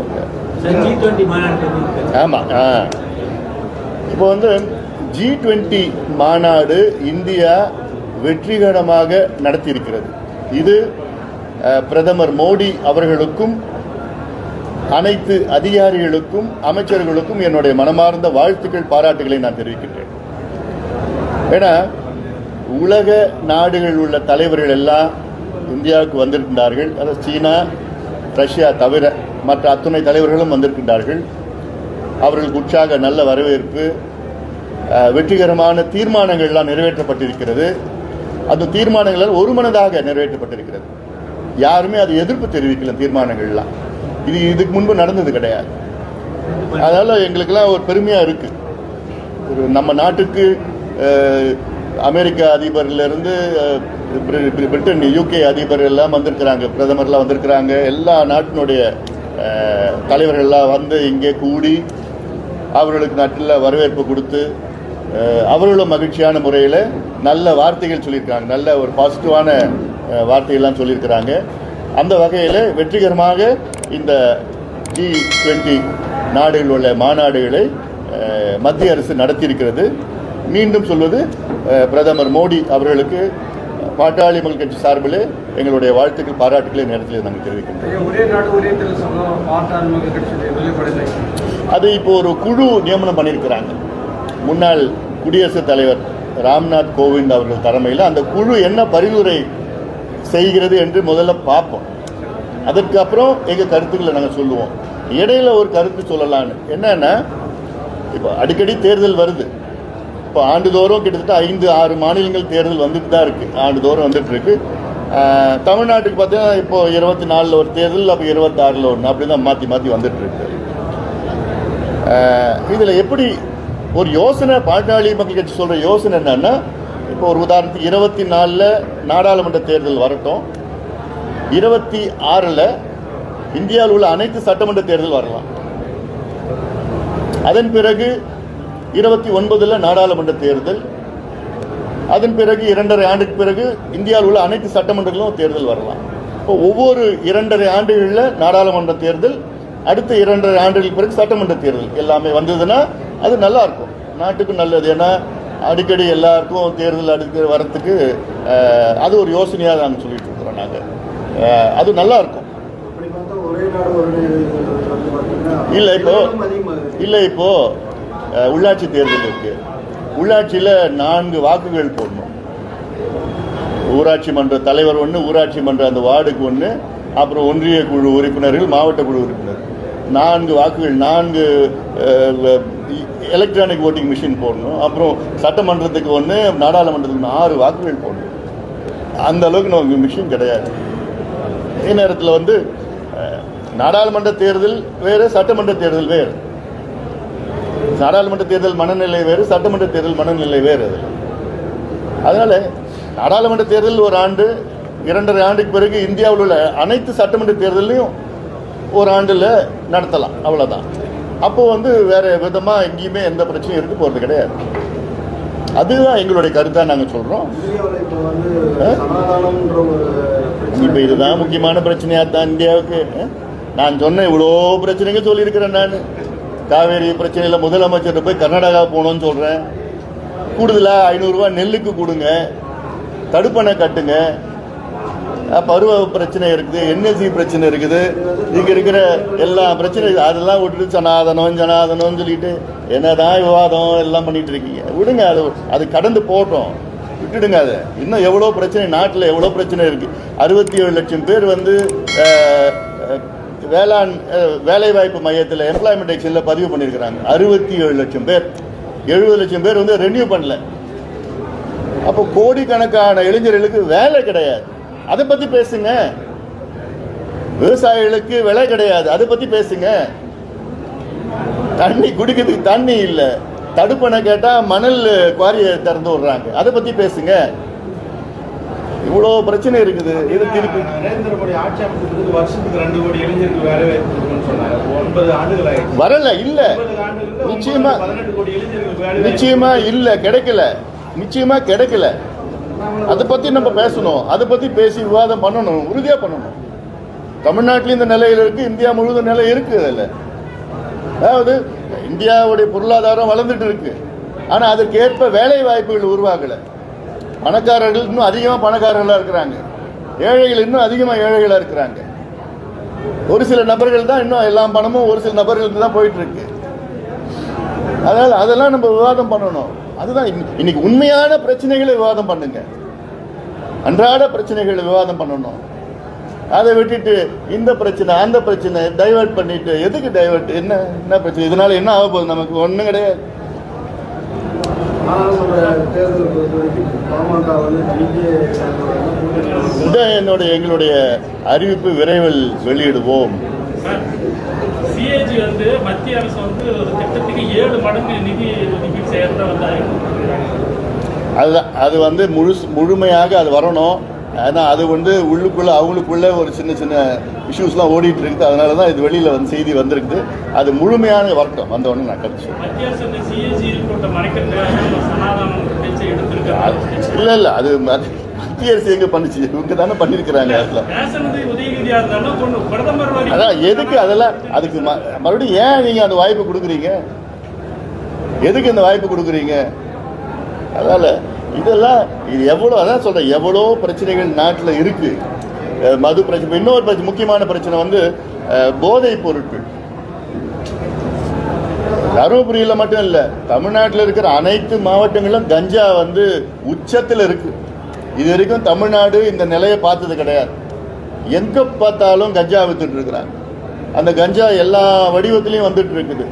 போங்க ஆமாம் ஆ. இப்போ வந்து ஜி டுவெண்ட்டி மாநாடு இந்தியா வெற்றிகரமாக நடத்தியிருக்கிறது. இது பிரதமர் மோடி அவர்களுக்கும் அனைத்து அதிகாரிகளுக்கும் அமைச்சர்களுக்கும் என்னுடைய மனமார்ந்த வாழ்த்துக்கள் பாராட்டுகளை நான் தெரிவிக்கின்றேன். ஏன்னா உலக நாடுகள் உள்ள தலைவர்கள் எல்லாம் இந்தியாவுக்கு வந்திருக்கின்றார்கள் அதாவது சீனா ரஷ்யா தவிர மற்ற அத்துணை தலைவர்களும் வந்திருக்கின்றார்கள். அவர்களுக்கு உற்சாக நல்ல வரவேற்பு வெற்றிகரமான தீர்மானங்கள்லாம் நிறைவேற்றப்பட்டிருக்கிறது. அந்த தீர்மானங்கள் ஒருமனதாக நிறைவேற்றப்பட்டிருக்கிறது. யாருமே அது எதிர்ப்பு தெரிவிக்கல தீர்மானங்கள்லாம். இது இதுக்கு முன்பு நடந்தது கிடையாது. அதனால் எங்களுக்கெல்லாம் ஒரு பெருமையாக இருக்குது ஒரு நம்ம நாட்டுக்கு அமெரிக்க அதிபர்லேருந்து பிரிட்டன் யூகே அதிபர் எல்லாம் வந்திருக்கிறாங்க பிரதமர்லாம் வந்திருக்கிறாங்க. எல்லா நாட்டினுடைய தலைவர்கள்லாம் வந்து இங்கே கூடி அவர்களுக்கு நட்டில் வரவேற்பு கொடுத்து அவர்களும் மகிழ்ச்சியான முறையில் நல்ல வார்த்தைகள் சொல்லியிருக்காங்க. நல்ல ஒரு பாசிட்டிவான வார்த்தைகள்லாம் சொல்லியிருக்கிறாங்க. அந்த வகையில் வெற்றிகரமாக இந்த ஜி டுவெண்ட்டி நாடுகளில் உள்ள மாநாடுகளை மத்திய அரசு நடத்தியிருக்கிறது. மீண்டும் சொல்வது பிரதமர் மோடி அவர்களுக்கு பாட்டாளி மக்கள் கட்சி சார்பில் எங்களுடைய வாழ்த்துக்கள் பாராட்டுக்களை நேரத்தில் நாங்கள் தெரிவிக்கின்றோம். அது இப்போ ஒரு குழு நியமனம் பண்ணியிருக்கிறாங்க. முன்னாள் குடியரசுத் தலைவர் ராம்நாத் கோவிந்த் அவர்கள் தலைமையில் அந்த குழு என்ன பரிந்துரை செய்கிறது என்று முதல்ல பார்ப்போம். அதற்கு அப்புறம் எங்கள் கருத்துக்களை நாங்கள் சொல்லுவோம். இடையில ஒரு கருத்து சொல்லலான்னு என்னன்னா இப்போ அடிக்கடி தேர்தல் வருது. இப்போ ஆண்டுதோறும் கிட்டத்தட்ட ஐந்து ஆறு மாநிலங்கள் தேர்தல் வந்துட்டு தான் இருக்கு. ஆண்டுதோறும் வந்துட்டு இருக்கு. தமிழ்நாட்டுக்கு பார்த்தீங்கன்னா இப்போ இருபத்தி நாலில் ஒரு தேர்தல் அப்போ இருபத்தாறில் ஒன்று அப்படி தான் மாற்றி மாற்றி வந்துட்டு இருக்கு. இதில் எப்படி ஒரு யோசனை பாட்டாளி மக்கள் கட்சி சொல்கிற யோசனை என்னன்னா இப்போ ஒரு உதாரணத்துக்கு இருபத்தி நாலில் நாடாளுமன்ற தேர்தல் வரட்டும். இருபத்தி ஆறில் இந்தியாவில் உள்ள அனைத்து சட்டமன்ற தேர்தல் வரலாம். அதன் பிறகு இருபத்தி ஒன்பதில் நாடாளுமன்ற தேர்தல் அதன் பிறகு இரண்டரை ஆண்டுக்கு பிறகு இந்தியாவில் உள்ள அனைத்து சட்டமன்றங்களும் தேர்தல் வரலாம். இப்போ ஒவ்வொரு இரண்டரை ஆண்டுகளில் நாடாளுமன்ற தேர்தல் அடுத்த இரண்டரை ஆண்டுகளுக்கு பிறகு சட்டமன்ற தேர்தல் எல்லாமே வந்ததுன்னா அது நல்லா இருக்கும் நாட்டுக்கு நல்லது. ஏன்னா அடிக்கடி எல்லாருக்கும் தேர்தல் அடுத்து வரத்துக்கு அது ஒரு யோசனையாக நாங்கள் சொல்லிட்டு இருக்கிறோம் நாங்கள் அது நல்லா இருக்கும் இல்லை இப்போ. இல்லை இப்போ உள்ளாட்சி தேர்தல் இருக்கு உள்ளாட்சியில் நான்கு வாக்குகள் போடணும். ஊராட்சி மன்ற தலைவர் ஒன்று ஊராட்சி மன்ற அந்த வார்டுக்கு ஒன்று அப்புறம் ஒன்றிய குழு உறுப்பினர்கள் மாவட்ட குழு உறுப்பினர். நான்கு வாக்குகள் நான்கு எலக்ட்ரானிக் ஓட்டிங் மிஷின் போடணும். அப்புறம் சட்டமன்றத்துக்கு ஒன்று நாடாளுமன்றத்துக்கு ஒன்று ஆறு வாக்குகள் போடணும். அந்த அளவுக்கு நமக்கு மிஷின் கிடையாது. அதே நேரத்தில் வந்து நாடாளுமன்ற தேர்தல் வேறு சட்டமன்ற தேர்தல் வேறு. நாடாளுமன்ற தேர்தல் மனநிலை வேறு சட்டமன்ற தேர்தல் மனநிலை வேறு அதில். அதனால் நாடாளுமன்ற தேர்தல் ஒரு ஆண்டு இரண்டரை ஆண்டுக்கு பிறகு இந்தியாவில் உள்ள அனைத்து சட்டமன்ற தேர்தலையும் ஒரு ஆண்டில் நடத்தலாம் அவ்வளோதான் அப்போ வந்து வேறு விதமாக எங்கேயுமே எந்த பிரச்சனையும் இருக்க போகிறது கிடையாது. அதுதான் எங்களுடைய கருத்தாக நாங்கள் சொல்கிறோம் இப்போ இதுதான் முக்கியமான பிரச்சனையாக தான் இந்தியாவுக்கு நான் சொன்னேன் இவ்வளோ பிரச்சனைங்க சொல்லியிருக்கிறேன் நான். காவேரி பிரச்சனையில் முதலமைச்சர் போய் கர்நாடகா போகணும்னு சொல்கிறேன் கூடுதலாக ஐநூறுரூவா நெல்லுக்கு கொடுங்க. தடுப்பணை கட்டுங்க. பருவ பிரச்சனை இருக்குது என்எல்சி பிரச்சனை இருக்குது. இங்கே இருக்கிற எல்லா பிரச்சனை அதெல்லாம் விட்டுட்டு சனாதனம் ஜனாதனம்னு சொல்லிட்டு என்னதான் விவாதம் எல்லாம் பண்ணிட்டு இருக்கீங்க. விடுங்க அது அது கடந்து போட்டோம். விட்டுடுங்க அதை. இன்னும் எவ்வளோ பிரச்சனை? நாட்டில் எவ்வளோ பிரச்சனை இருக்குது அறுபத்தி ஏழு லட்சம் பேர் வந்து வேளாண் வேலைவாய்ப்பு மையத்தில் எம்ப்ளாய்மெண்ட் எக்ஸனில் பதிவு பண்ணியிருக்கிறாங்க அறுபத்தி ஏழு லட்சம் பேர். எழுபது லட்சம் பேர் வந்து ரெனியூ பண்ணல. அப்போ கோடிக்கணக்கான இளைஞர்களுக்கு வேலை கிடையாது. அதை பற்றி பேசுங்க. விவசாயிகளுக்கு விலை கிடையாது. அதை பற்றி பேசுங்க. தண்ணி குடிக்கிறதுக்கு தண்ணி இல்லை. தடுப்பணை கேட்டால் மணல் குவாரியை திறந்து விடுறாங்க. அதை பற்றி பேசுங்க. இவ்வளோ பிரச்சனை இருக்குது. இது திருப்பி? நரேந்திர மோடி ஆட்சி அமைச்சதுக்கு வருஷத்துக்கு ரெண்டு கோடி இளைஞருக்கு வேலை சொன்னாங்க ஒன்பது ஆண்டுகள் வரல இல்லை. நிச்சயமா நிச்சயமா இல்லை கிடைக்கல. நிச்சயமா கிடைக்கல. அதை பற்றி நம்ம பேசணும். அதை பற்றி பேசி விவாதம் பண்ணணும். உறுதியாக பண்ணணும். தமிழ்நாட்டிலும் இந்த நிலையில் இருக்கு. இந்தியா முழுவதும் நிலை இருக்கு அதில். அதாவது இந்தியாவுடைய பொருளாதாரம் வளர்ந்துட்டு இருக்கு. ஆனா அதற்கு ஏற்ப வேலை வாய்ப்புகள் உருவாகல. பணக்காரர்கள் இன்னும் அதிகமாக பணக்காரர்களாக இருக்கிறாங்க. ஏழைகள் இன்னும் அதிகமாக ஏழைகளாக இருக்கிறாங்க. ஒரு சில நபர்கள் தான் இன்னும் எல்லா பணமும் ஒரு சில நபர்களுக்கு தான் போயிட்டு இருக்கு. அதனால அதெல்லாம் நம்ம விவாதம் பண்ணணும். அதுதான் இன்னைக்கு உண்மையான பிரச்சனைகளை விவாதம் பண்ணுங்க. அன்றாட பிரச்சனைகளை விவாதம் பண்ணணும். அதை விட்டுட்டு இந்த பிரச்சனை அந்த பிரச்சனை டைவர்ட் பண்ணிட்டு எதுக்கு டைவர்ட் என்ன என்ன பிரச்சனை? இதனால என்ன ஆக போகுது நமக்கு? ஒன்றும் கிடையாது நாடாளுமன்ற தேர்தல் பொறுத்த வரைக்கும் பாமக வந்து தனிக்கே இதான் என்னுடைய எங்களுடைய அறிவிப்பு விரைவில் வெளியிடுவோம் சிஏஜி வந்து மத்திய அரசு வந்து ஒரு திட்டத்துக்கு ஏழு மடங்கு நிதி ஒதுக்கீடு செய்யறதா வந்து. அதுதான் அது வந்து முழு முழுமையாக அது வரணும் ஏன்னா அது வந்து உள்ளுக்குள்ள அவங்களுக்குள்ள ஒரு சின்ன சின்ன இஷ்யூஸ்லாம் ஓடிட்டு இருக்குது. அதனால தான் இது வெளியில் வந்து செய்தி வந்திருக்குது. அது முழுமையான வரட்டும். வந்த உடனே நான் கருத்து இல்ல இல்ல. அது மத்திய அரசு எங்க பண்ணுச்சு? இவங்க தானே பண்ணிருக்கிறாங்க அதுல வரைக்கும் அதான் எதுக்கு அதெல்லாம்? அதுக்கு மறுபடியும் ஏன் நீங்க அந்த வாய்ப்பு கொடுக்குறீங்க? எதுக்கு இந்த வாய்ப்பு கொடுக்குறீங்க? அதனால இதெல்லாம் இது எவ்வளோ அதான் சொல்கிறேன் எவ்வளோ பிரச்சனைகள் நாட்டில் இருக்குது மது பிரச்சனை இன்னொரு பிரச்சனை முக்கியமான பிரச்சனை வந்து போதை போதைப் பொருட்கள். தருமபுரியில் மட்டும் இல்லை தமிழ்நாட்டில் இருக்கிற அனைத்து மாவட்டங்களிலும் கஞ்சா வந்து உச்சத்தில் இருக்குது இது வரைக்கும் தமிழ்நாடு இந்த நிலையை பார்த்தது கிடையாது. எங்கே பார்த்தாலும் கஞ்சா வித்துட்டு இருக்கிறாங்க. அந்த கஞ்சா எல்லா வடிவத்திலையும் வந்துட்டு இருக்குது.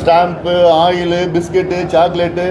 Stamp oil biscuit chocolate.